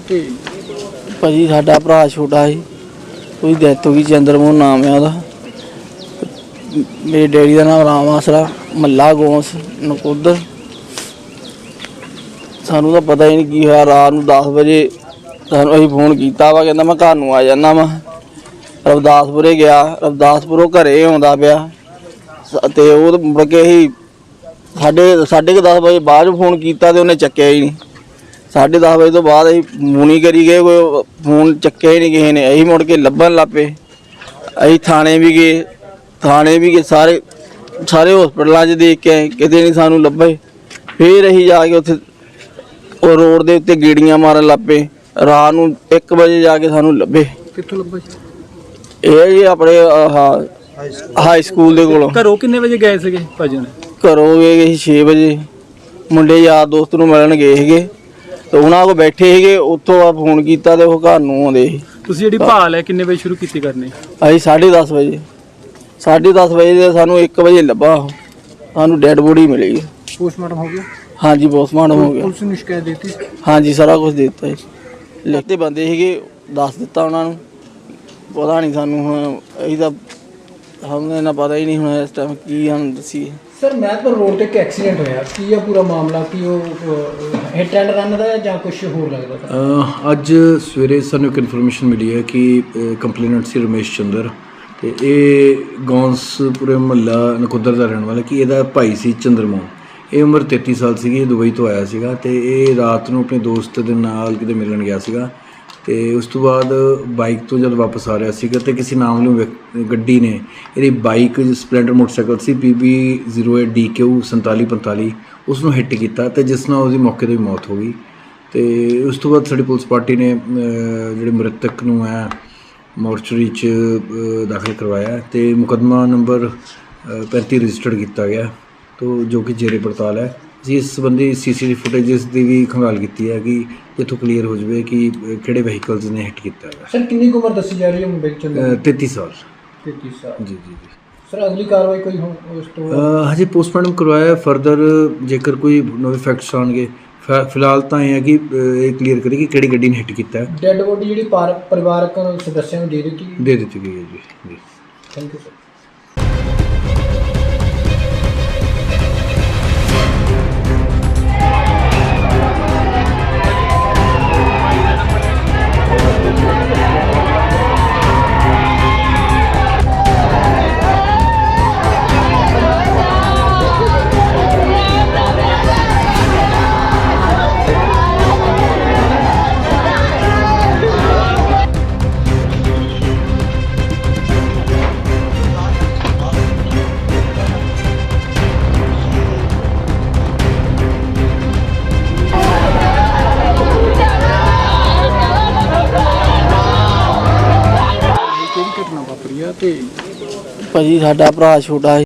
ਤੇ ਭਾਜੀ ਸਾਡਾ ਭਰਾ ਛੋਟਾ ਸੀ, ਉਹਦੀ ਡੈਥ ਹੋ ਗਈ ਚੰਦਰਮੋਹਨ ਨਾਮ ਹੈ ਉਹਦਾ। ਮੇਰੇ ਡੈਡੀ ਦਾ ਨਾਮ ਰਾਮ ਆਸਰਾ, ਮੱਲਾ ਗੋਸ ਨਕੋਦਰ। ਸਾਨੂੰ ਤਾਂ ਪਤਾ ਹੀ ਨਹੀਂ ਕੀ ਹੋਇਆ, ਰਾਤ ਨੂੰ 10 ਵਜੇ ਸਾਨੂੰ ਅਸੀਂ ਫੋਨ ਕੀਤਾ ਵਾ, ਕਹਿੰਦਾ ਮੈਂ ਘਰ ਨੂੰ ਆ ਜਾਣਾ ਵਾ। ਰਵਦਾਸਪੁਰੇ ਗਿਆ, ਰਵਦਾਸਪੁਰੋਂ ਘਰੇ ਆਉਂਦਾ ਪਿਆ। ਸ- ਤੇ ਉਹ ਤਾਂ ਮੁੜ ਕੇ ਹੀ ਸਾਡੇ ਸਾਢੇ ਕੁ 10 ਵਜੇ ਬਾਅਦ 'ਚ ਫੋਨ ਕੀਤਾ ਤੇ ਉਹਨੇ ਚੱਕਿਆ ਹੀ ਨਹੀਂ। ਸਾਢੇ 10 ਵਜੇ ਤੋਂ ਬਾਅਦ ਅਸੀਂ ਮੂਨੀ ਕਰੀ ਗਏ ਕੋਈ ਫੋਨ ਚੱਕਿਆ ਹੀ ਨਹੀਂ ਕਿਸੇ ਨੇ। ਅਸੀਂ ਮੁੜ ਕੇ ਲੱਭਣ ਲੱਪੇ ਅਸੀਂ ਥਾਣੇ ਵੀ ਗਏ ਥਾਣੇ ਵੀ ਗਏ ਸਾਰੇ ਸਾਰੇ ਹਸਪੀਟਲਾਂ 'ਚ ਦੇਖ ਕੇ ਕਿਤੇ ਨਹੀਂ ਸਾਨੂੰ ਲੱਭੇ। ਫੇਰ ਅਸੀਂ ਜਾ ਕੇ ਉੱਥੇ ਉਹ ਰੋਡ ਦੇ ਉੱਤੇ ਗੇੜੀਆਂ ਮਾਰਨ ਲੱਪੇ ਰਾਤ ਨੂੰ 1 ਵਜੇ ਜਾ ਕੇ ਸਾਨੂੰ ਲੱਭੇ। ਕਿੱਥੋਂ ਲੱਭਾ? ਇਹ ਜੀ ਆਪਣੇ ਆਹ ਹਾਈ ਸਕੂਲ ਦੇ ਕੋਲੋਂ। ਘਰੋਂ ਕਿੰਨੇ ਵਜੇ ਗਏ ਸੀਗੇ ਭਾਜੀ ਨੇ ਘਰੋਂ ਗਏ ਸੀ 6 ਵਜੇ। ਮੁੰਡੇ ਯਾਰ ਦੋਸਤ ਨੂੰ ਮਿਲਣ ਗਏ ਸੀਗੇ। ਤੇ ਉਹਨਾਂ ਕੋ ਬੈਠੇ ਸੀਗੇ ਉੱਥੋਂ ਆ ਫੋਨ ਕੀਤਾ ਤੇ ਉਹ ਘਰ ਨੂੰ ਆਉਂਦੇ ਸੀ। ਤੁਸੀਂ ਜਿਹੜੀ ਭਾਲ ਹੈ ਕਿੰਨੇ ਵਜੇ ਸ਼ੁਰੂ ਕੀਤੀ ਕਰਨੀ? ਅਸੀਂ 10:30 ਵਜੇ। 10:30 ਵਜੇ ਦੇ ਸਾਨੂੰ 1 ਵਜੇ ਲੱਭਾ ਉਹ। ਸਾਨੂੰ ਡੈੱਡ ਬੋਡੀ ਮਿਲੀ ਪੋਸਟਮਾਰਟਮ ਹੋ ਗਿਆ? ਹਾਂਜੀ ਪੋਸਟਮਾਰਟਮ ਹੋ ਗਿਆ। ਪੁਲਿਸ ਨੂੰ ਸ਼ਿਕਾਇਤ ਦਿੱਤੀ ਹਾਂਜੀ ਸਾਰਾ ਕੁਝ ਦਿੱਤਾ ਜੀ। ਲਿਖਤੇ ਬੰਦੇ ਸੀਗੇ ਦੱਸ ਦਿੱਤਾ ਉਹਨਾਂ ਨੂੰ। ਪਤਾ ਨਹੀਂ ਸਾਨੂੰ ਹੁਣ ਅਸੀਂ ਤਾਂ ਸਾਨੂੰ ਇਹਨਾਂ ਪਤਾ ਹੀ ਨਹੀਂ ਹੁਣ ਇਸ ਟਾਈਮ ਕੀ ਹਨ ਦੱਸੀਏ। ਸਰ ਮਹਿਤਪੁਰ ਰੋਡ ਤੇ ਇੱਕ ਐਕਸੀਡੈਂਟ ਹੋਇਆ। ਕੀ ਆ ਪੂਰਾ ਮਾਮਲਾ? ਕੀ ਉਹ ਹਿੱਟ ਐਂਡ ਰਨ ਦਾ ਹੈ ਜਾਂ ਕੁਝ ਹੋਰ ਲੱਗਦਾ ਤੁਹਾਨੂੰ? ਅਹ, ਅੱਜ ਸਵੇਰੇ ਸਾਨੂੰ ਇੱਕ ਇਨਫੋਰਮੇਸ਼ਨ ਮਿਲੀ ਹੈ ਕਿ ਕੰਪਲੇਨੈਂਟ ਸੀ ਰਮੇਸ਼ ਚੰਦਰ ਤੇ ਇਹ ਗੌਂਸਪੁਰੇ ਮਹੱਲਾ ਨਕੁੱਦਰ ਦਾ ਰਹਿਣ ਵਾਲਾ ਕਿ ਇਹਦਾ ਭਾਈ ਸੀ ਚੰਦਰਮੋਹਨ। ਇਹ ਉਮਰ 33 ਸਾਲ ਸੀਗੀ, ਇਹ ਦੁਬਈ ਤੋਂ ਆਇਆ ਸੀਗਾ ਤੇ ਇਹ ਰਾਤ ਨੂੰ ਆਪਣੇ ਦੋਸਤ ਦੇ ਨਾਲ ਕਿਤੇ ਮਿਲਣ ਗਿਆ ਸੀਗਾ। ਤੇ ਉਸ ਤੋਂ ਬਾਅਦ ਬਾਈਕ ਤੋਂ ਜਦ ਵਾਪਸ ਆ ਰਿਹਾ ਸੀਗਾ ਤੇ ਕਿਸੇ ਨਾਮ ਨੂੰ ਗੱਡੀ ਨੇ ਇਹਦੀ ਬਾਈਕ ਸਪਲੈਂਡਰ ਮੋਟਰਸਾਈਕਲ ਸੀ PB 08DQ 4745 ਉਸ ਨੂੰ ਹਿੱਟ ਕੀਤਾ ਤੇ ਜਿਸ ਨਾਲ ਉਹਦੀ ਮੌਕੇ ਤੇ ਮੌਤ ਹੋ ਗਈ। ਤੇ ਉਸ ਤੋਂ ਬਾਅਦ ਸਾਡੀ ਪੁਲਿਸ ਪਾਰਟੀ ਨੇ ਜਿਹੜੇ ਮ੍ਰਿਤਕ ਨੂੰ ਹੈ ਮੋਰਚਰੀ ਚ ਦਾਖਲ ਕਰਵਾਇਆ ਹੈ ਤੇ ਮੁਕਦਮਾ ਨੰਬਰ ਅਹ, 35 ਰਜਿਸਟਰਡ ਕੀਤਾ ਗਿਆ ਤੋ ਜੋ ਕਿ ਜੇਰੇ ਪੜਤਾਲ ਹੈ। ਅਸੀਂ ਇਸ ਸੰਬੰਧੀ ਸੀਸੀਟੀਵੀ ਫੁਟੇजेस ਦੀ ਵੀ ਖੰਗਾਲ ਕੀਤੀ ਹੈ ਕਿ ਜਿੱਥੋਂ ਕਲੀਅਰ ਹੋ ਜਾਵੇ ਕਿ ਕਿਹੜੇ ਵਹੀਕਲਸ ਨੇ ਹਿੱਟ ਕੀਤਾ ਹੈ ਸਰ ਕਿੰਨੀ ਕੁ ਉਮਰ ਦੱਸੀ ਜਾ ਰਹੀ ਹੈ ਦੀ? ਅਹ, 33 ਸਾਲ। 33 ਸਾਲ। ਜੀ ਜੀ ਜੀ। ਸਰ ਅਗਲੀ ਕਾਰਵਾਈ ਕੋਈ ਹੋ ਉਸ ਤੋਂ ਹਜੇ ਪੋਸਟਮਾਰਟਮ ਕਰਵਾਇਆ ਫਰਦਰ ਜੇਕਰ ਕੋਈ ਨਵੇਂ ਫੈਕਟਸ ਆਉਣਗੇ ਫਿ- ਫਿਲਹਾਲ ਤਾਂ ਇਹ ਹੈ ਕਿ ਇਹ ਕਲੀਅਰ ਕਰੇ ਕਿ ਕਿਹੜੀ ਗੱਡੀ ਨੇ ਹਿੱਟ ਕੀਤਾ ਹੈ। ਡੈੱਡ ਬੋਡੀ ਜਿਹੜੀ ਪਾਰ- ਪਰਿਵਾਰਕ ਸਦੱਸਿਆਂ ਨੂੰ ਦੇ ਦਿੱਤੀ ਦੇ ਦਿੱਤੀ ਗਈ ਹੈ ਜੀ ਜੀ। ਥੈਂਕ ਯੂ ਸਰ ਕਿਹੜੀ ਭਾਜੀ ਸਾਡਾ ਭਰਾ ਛੋਟਾ ਸੀ।